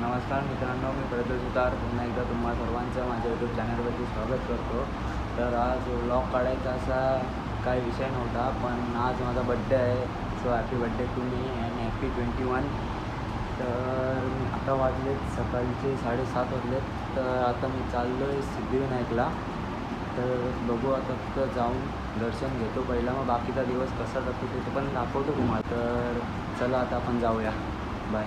नमस्कार मित्रांनो मी प्रज्वल सुतार. पुन्हा एकदा तुम्हा सर्वांचं माझ्या यूट्यूब चॅनलवरती स्वागत करतो. तर आज व्लॉग काढायचा असा काही विषय नव्हता पण आज माझा बड्डे आहे. So happy birthday to me and happy twenty one तर आता वाजलेत सकाळचे साडेसात वाजलेत. तर आता मी चाललो आहे सिद्धिविनायकला. तर बघू आता तिथं जाऊन दर्शन घेतो. पहिला मग बाकीचा दिवस कसा जातो ते पण दाखवतो तुम्हाला. तर चला आता आपण जाऊया. बाय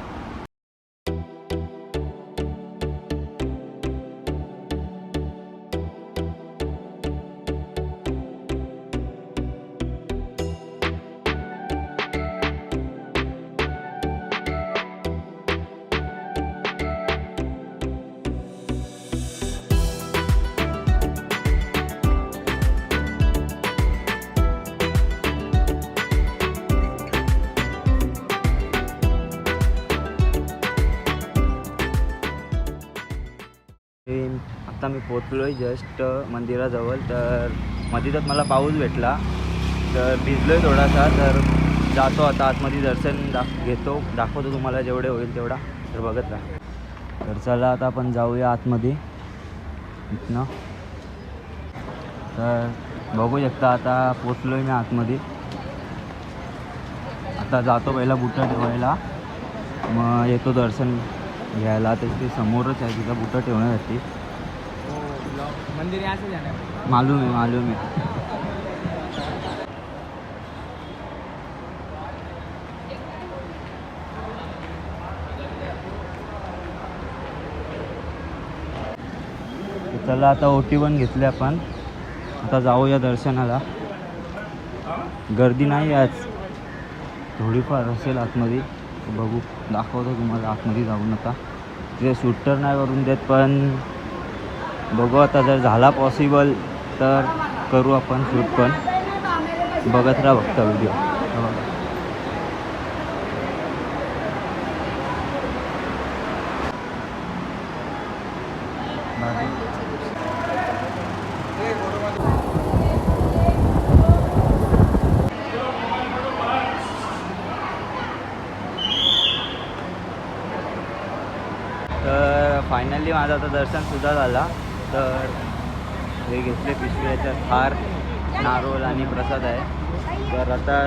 पोचलो आहे जस्ट मंदिराजवळ. तर मध्येच मला पाऊस भेटला. तर भिजलो आहे थोडासा तर जातो आता आतमध्ये दर्शन दाख घेतो. दाखवतो तुम्हाला जेवढे होईल तेवढा. तर बघत राहा. तर चला आता आपण जाऊया आतमध्ये. इथनं. तर बघू शकता आता पोचलो आहे मी आतमध्ये. आता जातो पहिला बुटं ठेवायला. मग येतो दर्शन घ्यायला. तर ते समोरच आहे तिथं बुटं ठेवण्यासाठी. मंदिर यहाँ से जाना है। मालूम है मालूम है। चला आता ओटी पण घेतली आपण. आता जाऊया दर्शनाला. गर्दी नाही आज. थोडीफार असेल आतमध्ये. बघू दाखवतो तुम्हाला आतमध्ये जाऊन आता. तिथे शूट नाही करून देत पण बघू आता जर झाला पॉसिबल तर करू आपण शूट पण. बघत राहा फक्त व्हिडिओ तर फायनली माझं आता दर्शनसुद्धा झाला. तर हे घेतले पिशव्याच्या फार नारोल आणि प्रसाद आहे. तर आता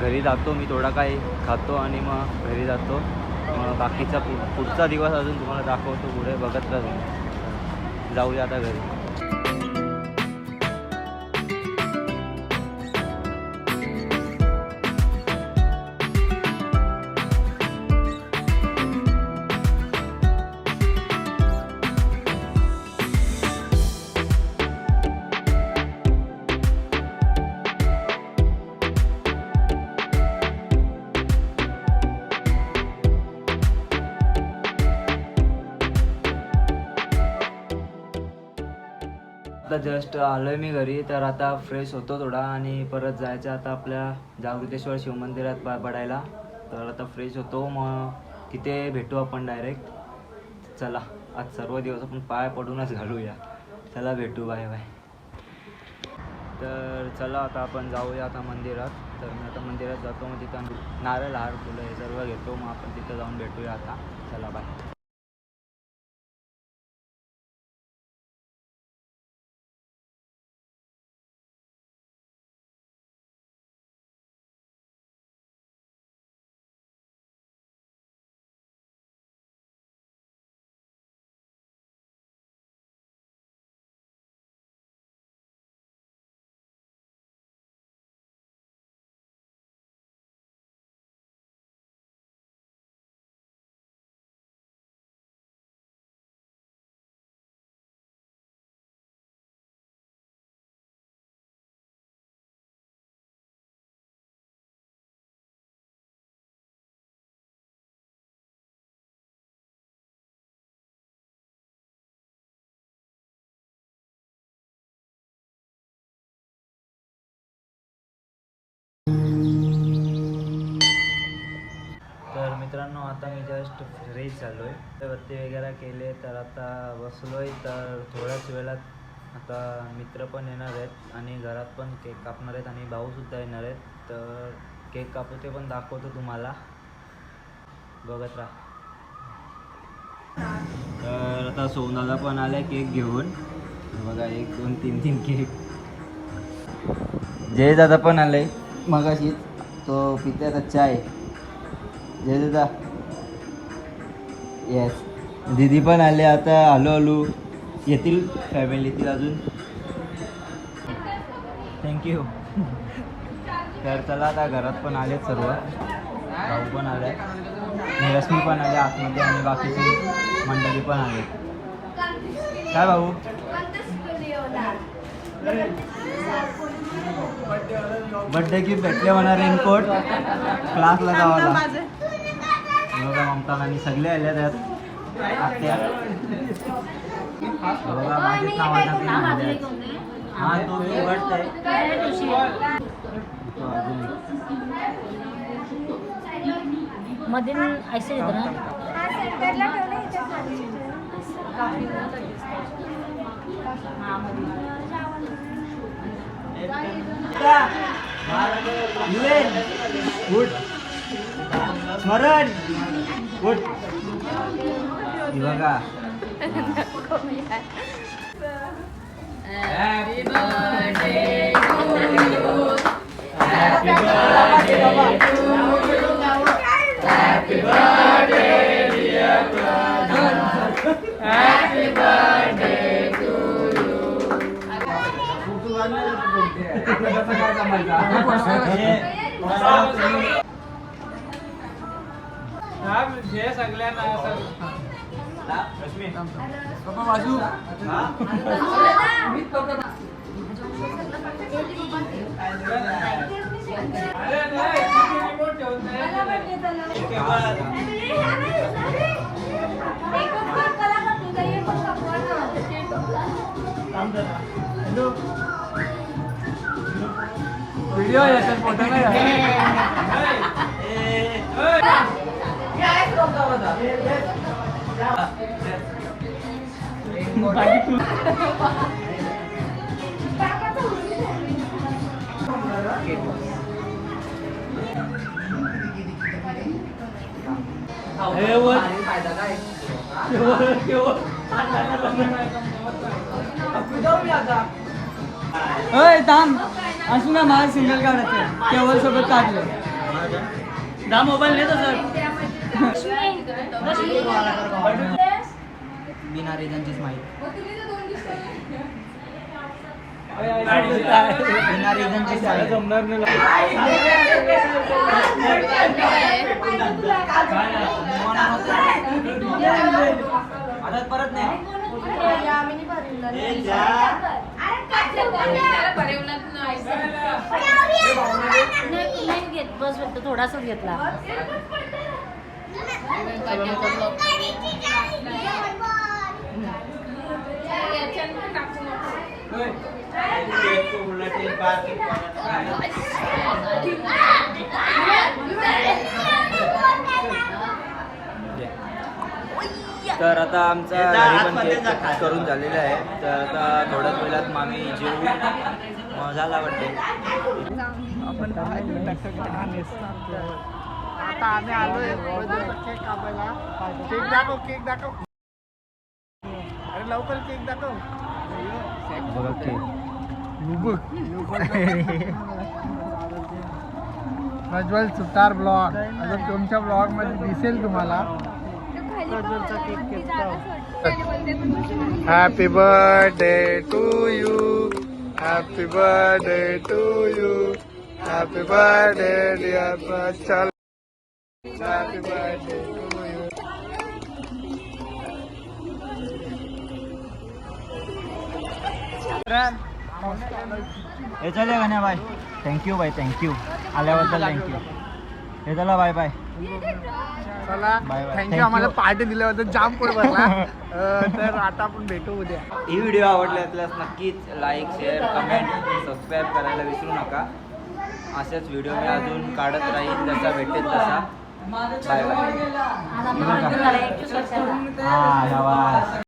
घरी जातो मी थोडा काही खातो आणि मग घरी जातो. मग बाकीचा पु पुढचा दिवस अजून तुम्हाला दाखवतो पुढे बघत राहतो जाऊया आता घरी. आता जस्ट आलो आहे मी घरी तर आता फ्रेश होतो थोडा आणि परत जायचं आता आपल्या जागृतेश्वर शिवमंदिरात पाय पडायला तर आता फ्रेश होतो मग तिथे भेटू आपण डायरेक्ट चला आज सर्व दिवस आपण पाय पडूनच घालूया. चला भेटू बाय बाय तर चला आता आपण जाऊया आता मंदिरात. तर मी आता मंदिरात जातो मग तिथं नारळ हार फुलं हे सर्व घेतो मग आपण तिथं जाऊन भेटूया आता. चला बाय मित्रांनो आता मी जस्ट फ्रेश झालो आहे. तर वगैरे केले तर आता बसलो आहे तर थोड्याच वेळात आता मित्र पण येणार आहेत आणि घरात पण केक कापणार आहेत आणि भाऊसुद्धा येणार आहेत. तर केक कापू ते पण दाखवतो तुम्हाला. बघत राहा. तर आता सोनाला पण आलाय केक घेऊन. बघा एक दोन तीन तीन केक. जय दादा पण आहे मगाशीच तो पिते आता चाय. जय दादा येस दीदी पण आले आता हळू हळू येतील फॅमिलीतील अजून. थँक्यू तर चला आता घरात पण आले सर्व. भाऊ पण आले रश्मी पण आले आतमध्ये आणि बाकीची मंडळी पण आले. काय भाऊ? बड्डे गिफ्ट भेटले म्हणा रेनकोट क्लासला जावा बघा ममता आणि सगळे आले त्यात आत्या. बघा माझेच नाव आहे हा तो मी आहे. मध्ये ऐसे येतं ना. ಸ್ವರಾಜ್ ಗುಡ್ ಇವಾಗ Happy birthday to you. Happy birthday to you. Happy birthday, dear brother. Happy birthday to you. हे? सगळ्यांना व्हिडिओ येतात फोटो नाही होय थांब. असू ना मला सिंगल काढायचं केवळ सोबत काढलं. दहा मोबाईल नेतो सर बिना माहिती बिना रिझनचीच आहे जमणार नाही परत नाही नाही नाही घेत बस फक्त थोडासाच घेतला तर आता आमचा घरी पण केक करून झालेला आहे. तर आता थोड्याच वेळात मामी जेवू. झाला वाटते. आता आम्ही आलोय केक कापायला केक दाखव केक दाखव. अरे लवकर केक दाखव. प्रज्वल सुतार ब्लॉग आता तुमच्या ब्लॉगमध्ये दिसेल तुम्हाला. Happy birthday to you happy birthday to you happy birthday dear Prajwal happy birthday to हे चले गण्या bye. Thank you bye thank you आल्याबद्दल थँक्यू हे चला बाय बाय. चला. थँक्यू आम्हाला. पार्टी दिल्याबद्दल जाम पोट भरला. तर आता आपण भेटू उद्या. ही व्हिडिओ आवडली असल्यास नक्कीच लाईक शेअर कमेंट सबस्क्राईब करायला विसरू नका. असेच व्हिडिओ मी अजून काढत राहील जसा भेटेल तसा. Bye bye